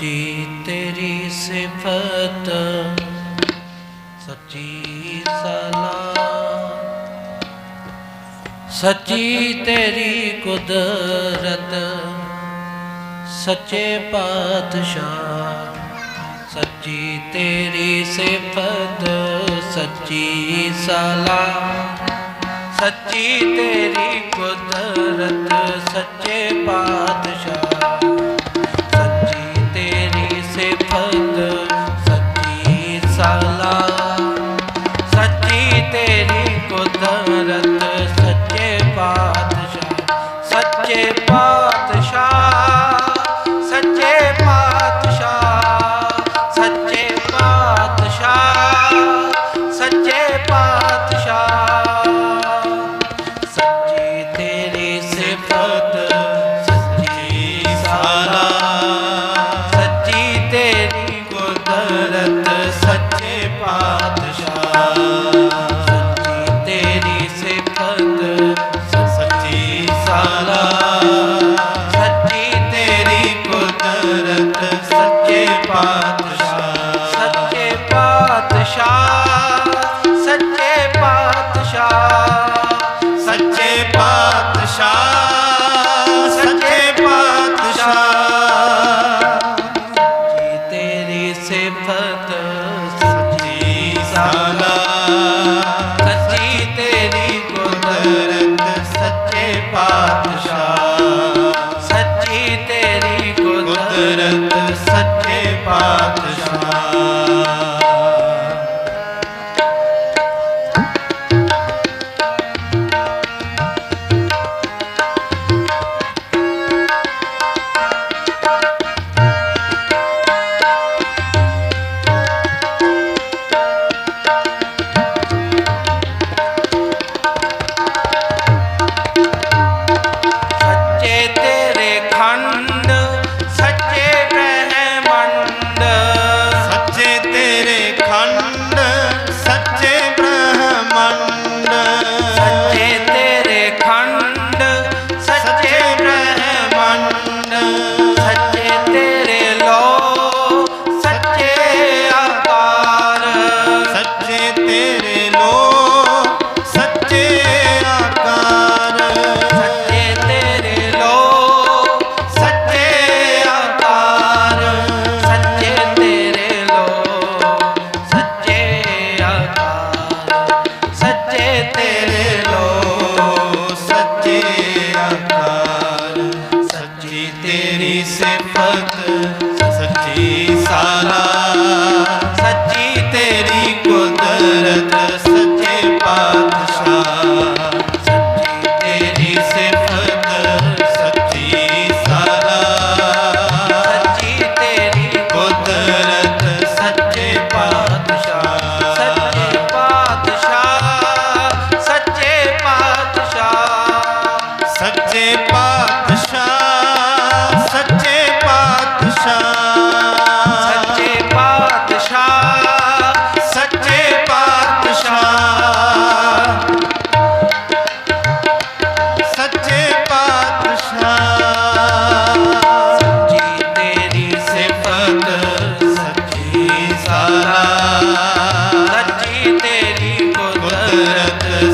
ਸੱਚੀ ਤੇਰੀ ਸਿਫਤ, ਸੱਚੀ ਸਲਾਹ ਸੱਚੀ ਤੇਰੀ ਕੁਦਰਤ, ਸੱਚੇ ਪਾਤਸ਼ਾਹ। ਸੱਚੀ ਤੇਰੀ ਸਿਫਤ, ਸੱਚੀ ਸਲਾਹ ਸੱਚੀ ਤੇਰੀ ਕੁਦਰਤ, ਸੱਚੇ ਪਾਤਸ਼ਾਹ। ਪਾਤਸ਼ਾਹ, ਸੱਚੇ ਪਾਤਸ਼ਾਹ ਸੱਚੇ ਪਾਤਸ਼ਾਹ ਸੱਚੇ ਪਾਤਸ਼ਾਹ। ਜੀ ਤੇਰੀ ਸਿਫਤ ਸੱਚੀ ਸਾਲਾ, ਸੱਚੀ ਤੇਰੀ ਕੁਦਰਤ ਸੱਚੇ ਪਾਤਸ਼ਾਹ। ਸੱਚੀ ਤੇਰੀ ਕੁਦਰਤ ਕੁਦਰਤ ਸੱਚੇ ਪਾਤਸ਼ਾਹ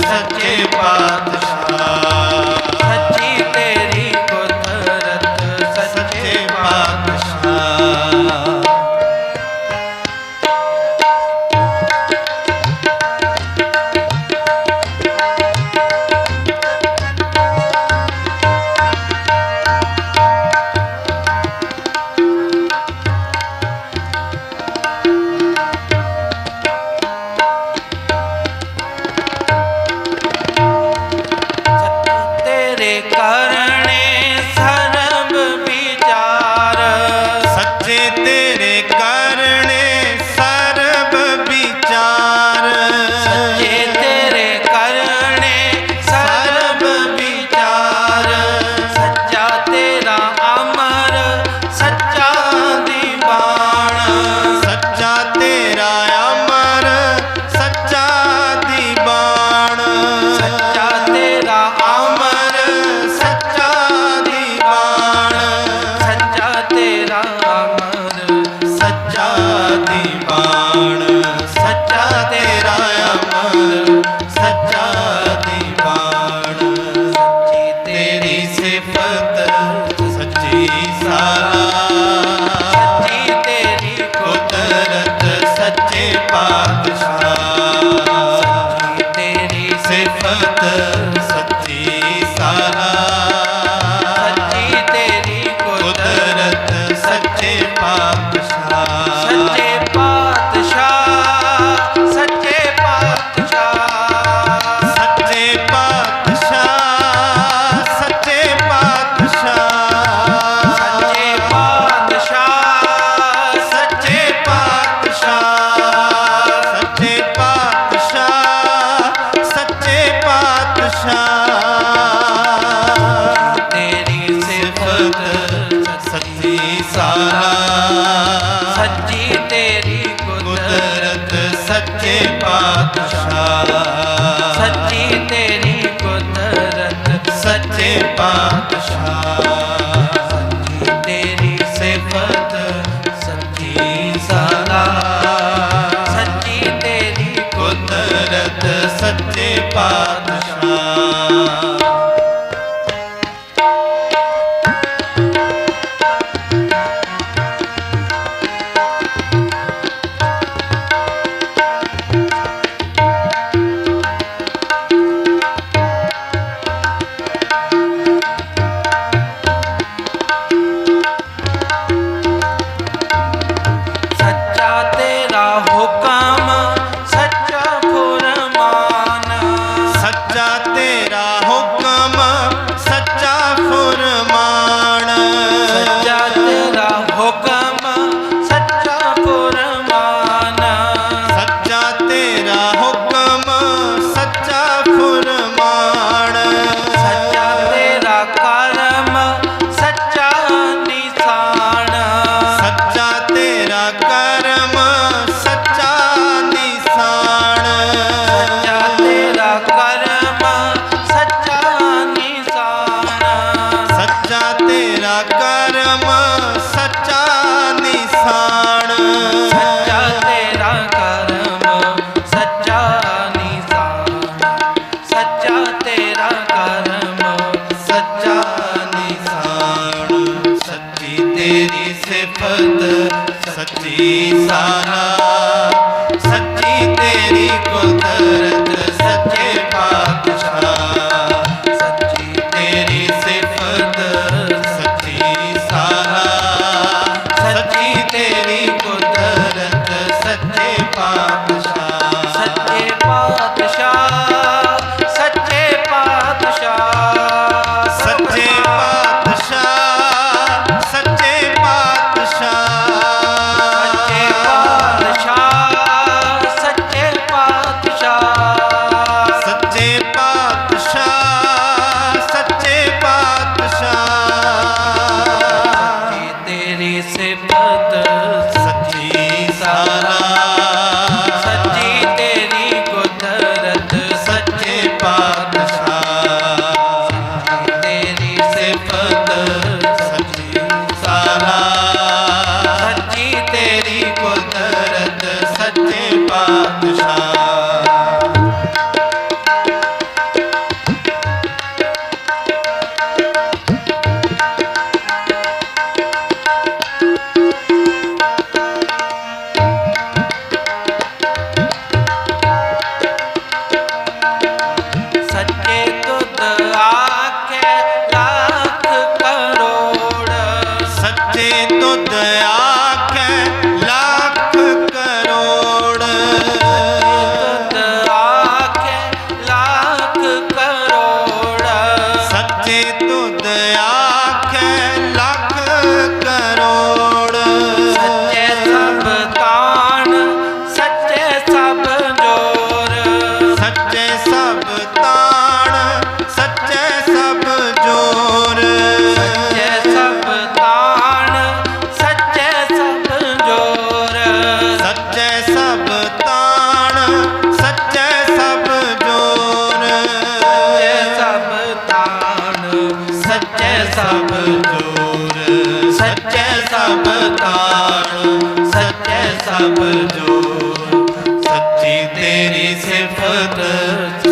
सके पात ਪਾਤਸ਼ਾਹ ਸੱਚੀ ਤੇਰੀ ਕੁਦਰਤ ਸੱਚੇ ਪਾਤਸ਼ਾਹ। ਤੇਰੀ ਸਿਫਤ ਸੱਚੀ ਸਾਰਾ ਸੱਚੀ ਤੇਰੀ ਸਭ ਜੋਰ ਸੱਚੇ ਸਭ ਤਾਰ ਸੱਚੇ ਸਭ ਜੋਰ ਸੱਚੀ ਤੇਰੀ ਸਿਫਤ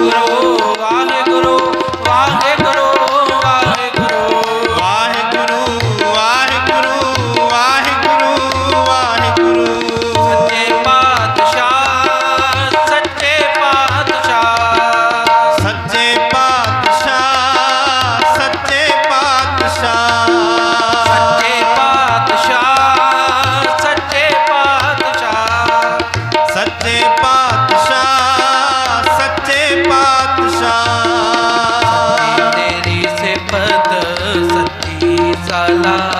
Oh, 감사합니다.